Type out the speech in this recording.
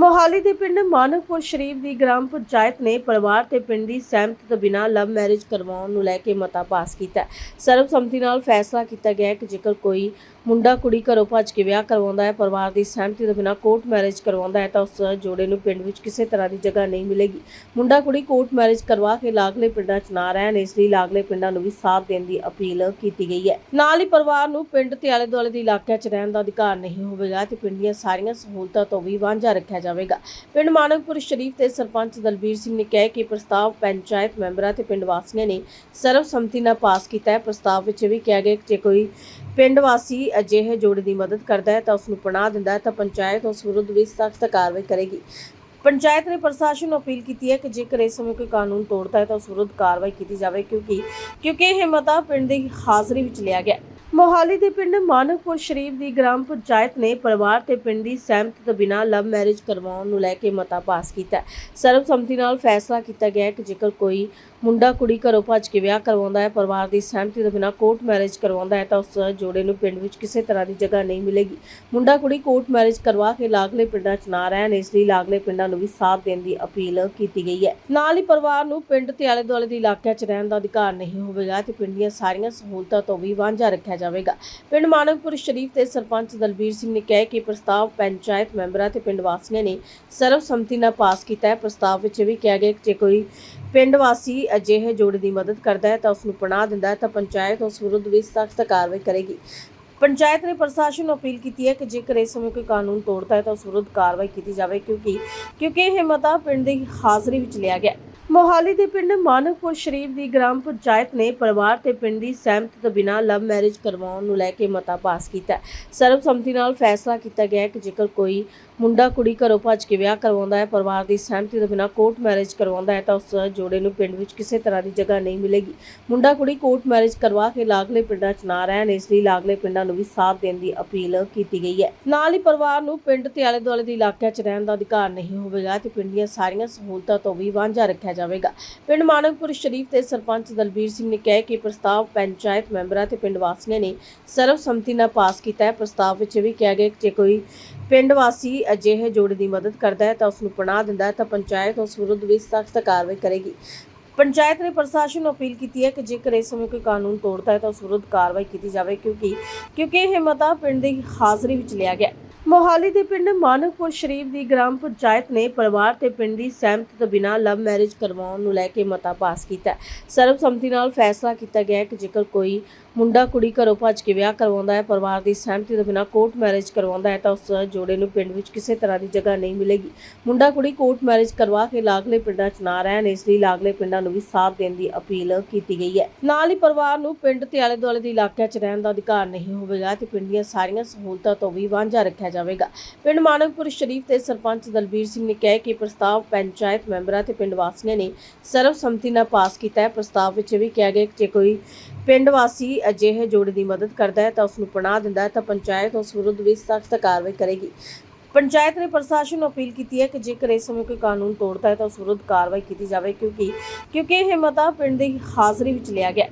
ਮੋਹਾਲੀ ਦੇ ਪਿੰਡ ਮਾਨਕਪੁਰ ਸ਼ਰੀਫ ਦੀ ਗ੍ਰਾਮ ਪੰਚਾਇਤ ਨੇ ਪਰਿਵਾਰ ਤੇ ਪਿੰਡ ਦੀ ਸਹਿਮਤੀ ਤੋਂ ਬਿਨਾਂ ਲਵ ਮੈਰਿਜ ਕਰਵਾਉਣ ਨੂੰ ਲੈ ਕੇ ਮਤਾ ਪਾਸ ਕੀਤਾ ਸਰਬਸੰਮਤੀ ਨਾਲ ਫੈਸਲਾ ਕੀਤਾ ਗਿਆ ਕਿ ਜੇਕਰ ਕੋਈ ਮੁੰਡਾ ਕੁੜੀ ਘਰੋਂ ਭੱਜ ਕੇ ਵਿਆਹ ਕਰਵਾਉਂਦਾ ਹੈ, ਪਰਿਵਾਰ ਦੀ ਸਹਿਮਤੀ ਤੋਂ ਬਿਨਾਂ ਕੋਰਟ ਮੈਰਿਜ ਕਰਵਾਉਂਦਾ ਹੈ, ਤਾਂ ਉਸ ਜੋੜੇ ਨੂੰ ਪਿੰਡ ਵਿੱਚ ਕਿਸੇ ਤਰ੍ਹਾਂ ਦੀ ਜਗ੍ਹਾ ਨਹੀਂ ਮਿਲੇਗੀ। ਮੁੰਡਾ ਕੁੜੀ ਕੋਰਟ ਮੈਰਿਜ ਕਰਵਾ ਕੇ ਲਾਗਲੇ ਪਿੰਡਾਂ 'ਚ ਨਾ ਰਹਿਣ, ਇਸ ਲਈ ਲਾਗਲੇ ਪਿੰਡਾਂ ਨੂੰ ਵੀ ਸਾਥ ਦੇਣ ਦੀ ਅਪੀਲ ਕੀਤੀ ਗਈ ਹੈ। ਨਾਲ ਹੀ ਪਰਿਵਾਰ ਨੂੰ ਪਿੰਡ ਤੇ ਆਲੇ ਦੁਆਲੇ ਦੇ ਇਲਾਕਿਆਂ 'ਚ ਰਹਿਣ ਦਾ ਅਧਿਕਾਰ ਨਹੀਂ ਹੋਵੇਗਾ ਤੇ ਪਿੰਡ ਦੀਆਂ ਸਾਰੀਆਂ ਸਹੂਲਤਾਂ ਤੋਂ ਵੀ ਵਾਂਝਾ ਰੱਖਿਆ ਜਾਵੇਗਾ ਪਿੰਡ ਮਾਨਕਪੁਰ ਸ਼ਰੀਫ ਦੇ ਸਰਪੰਚ ਦਲਬੀਰ ਸਿੰਘ ਨੇ ਕਿਹਾ ਕਿ ਪ੍ਰਸਤਾਵ ਪੰਚਾਇਤ ਮੈਂਬਰਾਂ ਤੇ ਪਿੰਡ ਵਾਸੀਆਂ ਨੇ ਸਰਬਸੰਮਤੀ ਨਾਲ ਪਾਸ ਕੀਤਾ ਹੈ। ਪ੍ਰਸਤਾਵ ਵਿੱਚ ਇਹ ਵੀ ਕਿਹਾ ਗਿਆ ਕਿ ਜੇ ਕੋਈ ਪਿੰਡ ਵਾਸੀ ਅਜਿਹੇ ਜੋੜੇ ਦੀ ਮਦਦ ਕਰਦਾ ਹੈ ਤਾਂ ਉਸ ਨੂੰ ਪਨਾਹ ਦਿੰਦਾ ਹੈ ਤਾਂ ਪੰਚਾਇਤ ਉਸ ਵਿਰੁੱਧ ਵੀ ਸਖਤ ਕਾਰਵਾਈ ਕਰੇਗੀ। ਪੰਚਾਇਤ ਨੇ ਪ੍ਰਸ਼ਾਸਨ ਨੂੰ ਅਪੀਲ ਕੀਤੀ ਹੈ ਕਿ ਜੇਕਰ ਇਸ ਸਮੇਂ ਕੋਈ ਕਾਨੂੰਨ ਤੋੜਦਾ ਹੈ ਤਾਂ ਉਸ ਵਿਰੁੱਧ ਕਾਰਵਾਈ ਕੀਤੀ ਜਾਵੇ ਕਿਉਂਕਿ ਕਿਉਂਕਿ ਇਹ ਮਤਾ ਪਿੰਡ ਦੀ ਹਾਜ਼ਰੀ ਵਿੱਚ ਲਿਆ ਗਿਆ ਮੋਹਾਲੀ ਦੇ ਪਿੰਡ ਮਾਨਕਪੁਰ ਸ਼ਰੀਫ ਦੀ ਗ੍ਰਾਮ ਪੰਚਾਇਤ ਨੇ ਪਰਿਵਾਰ ਤੇ ਪਿੰਡ ਦੀ ਸਹਿਮਤੀ ਤੋਂ ਬਿਨਾਂ ਲਵ ਮੈਰਿਜ ਕਰਵਾਉਣ ਨੂੰ ਲੈ ਕੇ ਮਤਾ ਪਾਸ ਕੀਤਾ ਸਰਬਸੰਮਤੀ ਨਾਲ ਫੈਸਲਾ ਕੀਤਾ ਗਿਆ ਕਿ ਜੇਕਰ ਕੋਈ ਮੁੰਡਾ ਕੁੜੀ ਘਰੋਂ ਭੱਜ ਕੇ ਵਿਆਹ ਕਰਵਾਉਂਦਾ ਹੈ, ਪਰਿਵਾਰ ਦੀ ਸਹਿਮਤੀ ਤੋਂ ਬਿਨਾਂ ਕੋਰਟ ਮੈਰਿਜ ਕਰਵਾਉਂਦਾ ਹੈ, ਤਾਂ ਉਸ ਜੋੜੇ ਨੂੰ ਪਿੰਡ ਵਿੱਚ ਕਿਸੇ ਤਰ੍ਹਾਂ ਦੀ ਜਗ੍ਹਾ ਨਹੀਂ ਮਿਲੇਗੀ। ਮੁੰਡਾ ਕੁੜੀ ਕੋਰਟ ਮੈਰਿਜ ਕਰਵਾ ਕੇ ਲਾਗਲੇ ਪਿੰਡਾਂ 'ਚ ਨਾ ਰਹਿਣ, ਇਸ ਲਈ ਲਾਗਲੇ ਪਿੰਡਾਂ ਨੂੰ ਵੀ ਸਾਥ ਦੇਣ ਦੀ ਅਪੀਲ ਕੀਤੀ ਗਈ ਹੈ। ਨਾਲ ਹੀ ਪਰਿਵਾਰ ਨੂੰ ਪਿੰਡ ਤੇ ਆਲੇ ਦੁਆਲੇ ਦੇ ਇਲਾਕਿਆਂ 'ਚ ਰਹਿਣ ਦਾ ਅਧਿਕਾਰ ਨਹੀਂ ਹੋਵੇਗਾ ਤੇ ਪਿੰਡ ਦੀਆਂ ਸਾਰੀਆਂ ਸਹੂਲਤਾਂ ਤੋਂ ਵੀ ਵਾਂਝਾ ਰੱਖਿਆ ਜਾਵੇਗਾ। ਪਿੰਡ ਮਾਨਕਪੁਰ ਸ਼ਰੀਫ ਦੇ ਸਰਪੰਚ ਦਲਬੀਰ ਸਿੰਘ ਨੇ ਕਿਹਾ ਕਿ ਪ੍ਰਸਤਾਵ ਪੰਚਾਇਤ ਮੈਂਬਰਾਂ ਤੇ ਪਿੰਡ ਵਾਸੀਆਂ ਨੇ ਸਰਬਸੰਮਤੀ ਨਾਲ ਪਾਸ ਕੀਤਾ ਹੈ। ਪ੍ਰਸਤਾਵ ਵਿੱਚ ਇਹ ਵੀ ਕਿਹਾ ਗਿਆ ਕਿ ਜੇ ਕੋਈ ਪਿੰਡ ਵਾਸੀ ਅਜਿਹੇ ਜੋੜੇ ਦੀ ਮਦਦ ਕਰਦਾ ਹੈ ਤਾਂ ਉਸ ਨੂੰ ਪਨਾਹ ਦਿੰਦਾ ਹੈ ਤਾਂ ਪੰਚਾਇਤ ਉਸ ਵਿਰੁੱਧ ਵੀ ਸਖਤ ਕਾਰਵਾਈ ਕਰੇਗੀ। ਪੰਚਾਇਤ ਨੇ ਪ੍ਰਸ਼ਾਸਨ ਨੂੰ ਅਪੀਲ ਕੀਤੀ ਹੈ ਕਿ ਜੇਕਰ ਇਸ ਸਮੇਂ ਕੋਈ ਕਾਨੂੰਨ ਤੋੜਦਾ ਹੈ ਤਾਂ ਉਸ ਵਿਰੁੱਧ ਕਾਰਵਾਈ ਕੀਤੀ ਜਾਵੇ ਕਿਉਂਕਿ ਕਿਉਂਕਿ ਇਹ ਮਤਾ ਪਿੰਡ ਦੀ ਹਾਜ਼ਰੀ ਵਿੱਚ ਲਿਆ ਗਿਆ ਮੋਹਾਲੀ ਦੇ ਪਿੰਡ ਮਾਨਕਪੁਰ ਸ਼ਰੀਫ ਦੀ ਗ੍ਰਾਮ ਪੰਚਾਇਤ ਨੇ ਪਰਿਵਾਰ ਤੇ ਪਿੰਡ ਦੀ ਸਹਿਮਤੀ ਤੋਂ ਬਿਨਾਂ ਲਵ ਮੈਰਿਜ ਕਰਵਾਉਣ ਨੂੰ ਲੈ ਕੇ ਮਤਾ ਪਾਸ ਕੀਤਾ। ਸਰਬਸੰਮਤੀ ਨਾਲ ਫੈਸਲਾ ਕੀਤਾ ਗਿਆ ਕਿ ਜੇਕਰ ਕੋਈ ਮੁੰਡਾ ਕੁੜੀ ਘਰੋਂ ਭੱਜ ਕੇ ਵਿਆਹ ਕਰਵਾਉਂਦਾ ਹੈ, ਪਰਿਵਾਰ ਦੀ ਸਹਿਮਤੀ ਤੋਂ ਬਿਨਾਂ ਕੋਰਟ ਮੈਰਿਜ ਕਰਵਾਉਂਦਾ ਹੈ ਤਾਂ ਉਸ ਜੋੜੇ ਨੂੰ ਪਿੰਡ ਵਿੱਚ ਕਿਸੇ ਤਰ੍ਹਾਂ ਦੀ ਜਗ੍ਹਾ ਨਹੀਂ ਮਿਲੇਗੀ। ਮੁੰਡਾ ਕੁੜੀ ਕੋਰਟ ਮੈਰਿਜ ਕਰਵਾ ਕੇ ਲਾਗਲੇ ਪਿੰਡਾਂ 'ਚ ਨਾ ਰਹਿਣ, ਇਸ ਲਈ ਲਾਗਲੇ ਪਿੰਡਾਂ ਨੂੰ ਵੀ ਸਾਥ ਦੇਣ ਦੀ ਅਪੀਲ ਕੀਤੀ ਗਈ ਹੈ। ਨਾਲ ਹੀ ਪਰਿਵਾਰ ਨੂੰ ਪਿੰਡ ਤੇ ਆਲੇ ਦੁਆਲੇ ਦੇ ਇਲਾਕਿਆਂ 'ਚ ਰਹਿਣ ਦਾ ਅਧਿਕਾਰ ਨਹੀਂ ਹੋਵੇਗਾ ਤੇ ਪਿੰਡ ਦੀਆਂ ਸਾਰੀਆਂ ਸਹੂਲਤਾਂ ਤੋਂ ਵੀ ਵਾਂਝਾ ਰੱਖਿਆ ਜਾਵੇਗਾ। ਪਿੰਡ ਮਾਨਕਪੁਰ ਸ਼ਰੀਫ ਦੇ ਸਰਪੰਚ ਦਲਬੀਰ ਸਿੰਘ ਨੇ ਕਿਹਾ ਕਿ ਪ੍ਰਸਤਾਵ ਪੰਚਾਇਤ ਮੈਂਬਰਾਂ ਤੇ ਪਿੰਡ ਵਾਸੀਆਂ ਨੇ ਸਰਬਸੰਮਤੀ ਨਾਲ ਪਾਸ ਕੀਤਾ ਹੈ। ਪ੍ਰਸਤਾਵ ਵਿੱਚ ਇਹ ਵੀ ਕਿਹਾ ਗਿਆ ਕਿ ਜੇ ਕੋਈ ਪਿੰਡ ਵਾਸੀ ਅਜਿਹੇ ਜੋੜੇ ਦੀ ਮਦਦ ਕਰਦਾ ਹੈ ਤਾਂ ਉਸ ਨੂੰ ਪਨਾਹ ਦਿੰਦਾ ਹੈ ਤਾਂ ਪੰਚਾਇਤ ਉਸ ਵਿਰੁੱਧ ਵੀ ਸਖਤ ਕਾਰਵਾਈ ਕਰੇਗੀ। ਪੰਚਾਇਤ ਨੇ ਪ੍ਰਸ਼ਾਸਨ ਨੂੰ ਅਪੀਲ ਕੀਤੀ ਹੈ ਕਿ ਜੇਕਰ ਇਸ ਸਮੇਂ ਕੋਈ ਕਾਨੂੰਨ ਤੋੜਦਾ ਹੈ ਤਾਂ ਉਸ ਵਿਰੁੱਧ ਕਾਰਵਾਈ ਕੀਤੀ ਜਾਵੇ ਕਿਉਂਕਿ ਕਿਉਂਕਿ ਇਹ ਮਤਾ ਪਿੰਡ ਦੀ ਹਾਜ਼ਰੀ ਵਿੱਚ ਲਿਆ ਗਿਆ। ਮੋਹਾਲੀ ਦੇ ਪਿੰਡ ਮਾਨਕਪੁਰ ਸ਼ਰੀਫ ਦੀ ਗ੍ਰਾਮ ਪੰਚਾਇਤ ਨੇ ਪਰਿਵਾਰ ਤੇ ਪਿੰਡ ਦੀ ਸਹਿਮਤੀ ਤੋਂ ਬਿਨਾਂ ਲਵ ਮੈਰਿਜ ਕਰਵਾਉਣ ਨੂੰ ਲੈ ਕੇ ਮਤਾ ਪਾਸ ਕੀਤਾ ਸਰਬਸੰਮਤੀ ਨਾਲ ਫੈਸਲਾ ਕੀਤਾ ਗਿਆ ਕਿ ਜੇਕਰ ਕੋਈ ਮੁੰਡਾ ਕੁੜੀ ਘਰੋਂ ਭੱਜ ਕੇ ਵਿਆਹ ਕਰਵਾਉਂਦਾ ਹੈ, ਪਰਿਵਾਰ ਦੀ ਸਹਿਮਤੀ ਤੋਂ ਬਿਨਾਂ ਕੋਰਟ ਮੈਰਿਜ ਕਰਵਾਉਂਦਾ ਹੈ ਤਾਂ ਉਸ ਜੋੜੇ ਨੂੰ ਪਿੰਡ ਵਿੱਚ ਕਿਸੇ ਤਰ੍ਹਾਂ ਦੀ ਜਗ੍ਹਾ ਨਹੀਂ ਮਿਲੇਗੀ। ਮੁੰਡਾ ਕੁੜੀ ਕੋਰਟ ਮੈਰਿਜ ਕਰਵਾ ਕੇ ਲਾਗਲੇ ਪਿੰਡਾਂ 'ਚ ਨਾ ਰਹਿਣ, ਇਸ ਲਈ ਲਾਗਲੇ ਪਿੰਡਾਂ ਨੂੰ ਵੀ ਸਾਥ ਦੇਣ ਦੀ ਅਪੀਲ ਕੀਤੀ ਗਈ ਹੈ। ਨਾਲ ਹੀ ਪਰਿਵਾਰ ਨੂੰ ਪਿੰਡ ਤੇ ਆਲੇ ਦੁਆਲੇ ਦੇ ਇਲਾਕਿਆਂ 'ਚ ਰਹਿਣ ਦਾ ਅਧਿਕਾਰ ਨਹੀਂ ਹੋਵੇਗਾ ਤੇ ਪਿੰਡ ਦੀਆਂ ਸਾਰੀਆਂ ਸਹੂਲਤਾਂ ਤੋਂ ਵੀ ਵਾਂਝਾ ਰੱਖਿਆ ਜਾਵੇਗਾ। ਪਿੰਡ ਮਾਨਕਪੁਰ ਸ਼ਰੀਫ ਦੇ ਸਰਪੰਚ ਦਲਬੀਰ ਸਿੰਘ ਨੇ ਕਿਹਾ ਕਿ ਪ੍ਰਸਤਾਵ ਪੰਚਾਇਤ ਮੈਂਬਰਾਂ ਤੇ ਪਿੰਡ ਵਾਸੀਆਂ ਨੇ ਸਰਬਸੰਮਤੀ ਨਾਲ ਪਾਸ ਕੀਤਾ ਹੈ। ਪ੍ਰਸਤਾਵ ਵਿੱਚ ਇਹ ਵੀ ਕਿਹਾ ਗਿਆ ਕਿ ਜੇ ਕੋਈ ਪਿੰਡ ਵਾਸੀ ਅਜਿਹੇ ਜੋੜੇ ਦੀ ਮਦਦ ਕਰਦਾ ਹੈ ਤਾਂ ਉਸ ਨੂੰ ਪਨਾਹ ਦਿੰਦਾ ਹੈ ਤਾਂ ਪੰਚਾਇਤ ਉਸ ਵਿਰੁੱਧ ਵੀ ਸਖਤ ਕਾਰਵਾਈ ਕਰੇਗੀ। ਪੰਚਾਇਤ ਨੇ ਪ੍ਰਸ਼ਾਸਨ ਨੂੰ ਅਪੀਲ ਕੀਤੀ ਹੈ ਕਿ ਜੇਕਰ ਇਸ ਸਮੇਂ ਕੋਈ ਕਾਨੂੰਨ ਤੋੜਦਾ ਹੈ ਤਾਂ ਉਸ ਵਿਰੁੱਧ ਕਾਰਵਾਈ ਕੀਤੀ ਜਾਵੇ ਕਿਉਂਕਿ ਕਿਉਂਕਿ ਇਹ ਮਤਾ ਪਿੰਡ ਦੀ ਹਾਜ਼ਰੀ ਵਿੱਚ ਲਿਆ ਗਿਆ